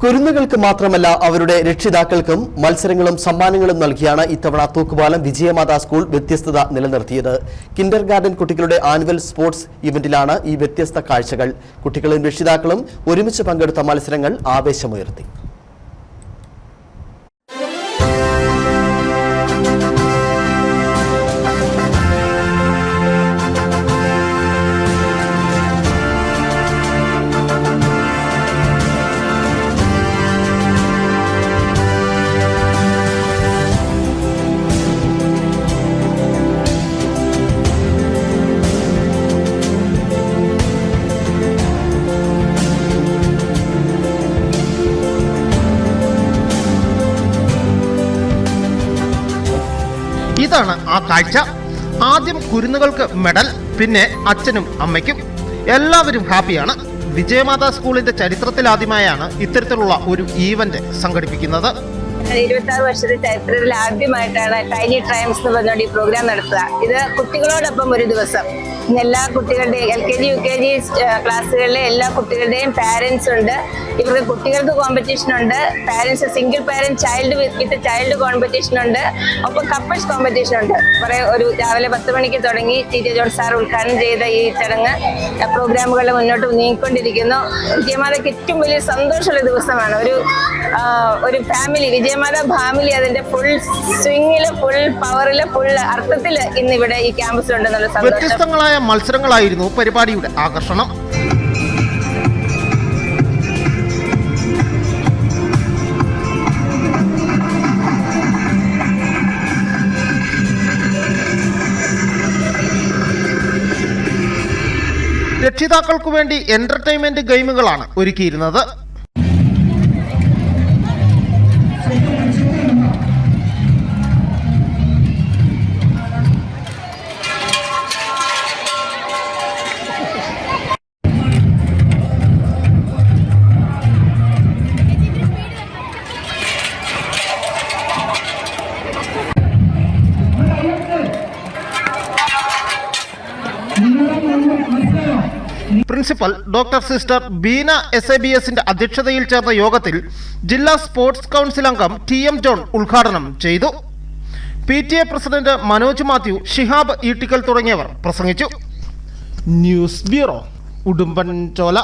കുരുന്നുകൾക്ക് മാത്രമല്ല അവരുടെ രക്ഷിതാക്കൾക്കും മത്സരങ്ങളും സമ്മാനങ്ങളും നൽകിയാണ് ഇത്തവണ തൂക്കുപാലം വിജയമാതാ സ്കൂൾ വ്യത്യസ്തത നിലനിർത്തിയത്. കിൻഡർ ഗാർഡൻ കുട്ടികളുടെ ആനുവൽ സ്പോർട്സ് ഇവന്റിലാണ് ഈ വ്യത്യസ്ത കാഴ്ചകൾ. കുട്ടികളും രക്ഷിതാക്കളും ഒരുമിച്ച് പങ്കെടുത്ത മത്സരങ്ങൾ ആവേശമുയർത്തി. ഇതാണ് ആ കാഴ്ച. ആദ്യം കുരുന്നുകൾക്ക് മെഡൽ പിന്നെ അച്ഛനും അമ്മയ്ക്കും. എല്ലാവരും ഹാപ്പിയാണ്. വിജയമാതാ സ്കൂളിന്റെ ചരിത്രത്തിലാദ്യമായാണ് ഇത്തരത്തിലുള്ള ഒരു ഈവന്റ് സംഘടിപ്പിക്കുന്നത്. ഇരുപത്തി ആറ് വർഷത്തെ ചരിത്രത്തിൽ ആദ്യമായിട്ടാണ് ടൈനി ട്രയംസ് എന്ന് പറഞ്ഞുകൊണ്ട് ഈ പ്രോഗ്രാം നടത്തുക. ഇത് കുട്ടികളോടൊപ്പം ഒരു ദിവസം. എല്ലാ കുട്ടികളുടെയും L K G U K G ക്ലാസ്സുകളിലെ എല്ലാ കുട്ടികളുടെയും പാരൻസ് ഉണ്ട്. ഇവർക്ക് കുട്ടികൾക്ക് കോമ്പറ്റീഷൻ ഉണ്ട്. Parents single parent child with child competition ഉണ്ട്. ഒപ്പം കപ്പിൾസ് കോമ്പറ്റീഷൻ ഉണ്ട്. കുറെ ഒരു രാവിലെ പത്ത് മണിക്ക് തുടങ്ങി ടി. ജെ ജോൺ സാർ ഉദ്ഘാടനം ചെയ്ത ഈ ചടങ്ങ് പ്രോഗ്രാമുകൾ മുന്നോട്ട് നീങ്ങിക്കൊണ്ടിരിക്കുന്നു. വിജയമാതയ്ക്ക് ഏറ്റവും വലിയ സന്തോഷമുള്ള ദിവസമാണ്. ഒരു ഒരു ഫാമിലി വിജയമാത ഫാമിലി അതിന്റെ ഫുൾ സ്വിങ്ങിൽ ഫുൾ പവറിൽ ഫുൾ അർത്ഥത്തിൽ ഇന്ന് ഇവിടെ ഈ ക്യാമ്പസിലുണ്ടെന്നുള്ള സന്തോഷം. വ്യത്യസ്തങ്ങളായ മത്സരങ്ങളായിരുന്നു പരിപാടിയുടെ ആകർഷണം. രക്ഷിതാക്കൾക്കു വേണ്ടി എന്റർടൈൻമെന്റ് ഗെയിമുകളാണ് ഒരുക്കിയിരുന്നത്. Principal doctor sister Beena S A B എസിന്റെ അധ്യക്ഷതയിൽ ചേർന്ന യോഗത്തിൽ ജില്ലാ സ്പോർട്സ് കൗൺസിൽ അംഗം ടി എം ജോൺ ഉദ്ഘാടനം ചെയ്തു. P T A president Manoj Mathew Shihab Eettickal തുടങ്ങിയവർ പ്രസംഗിച്ചു. News bureau Udumbanchola.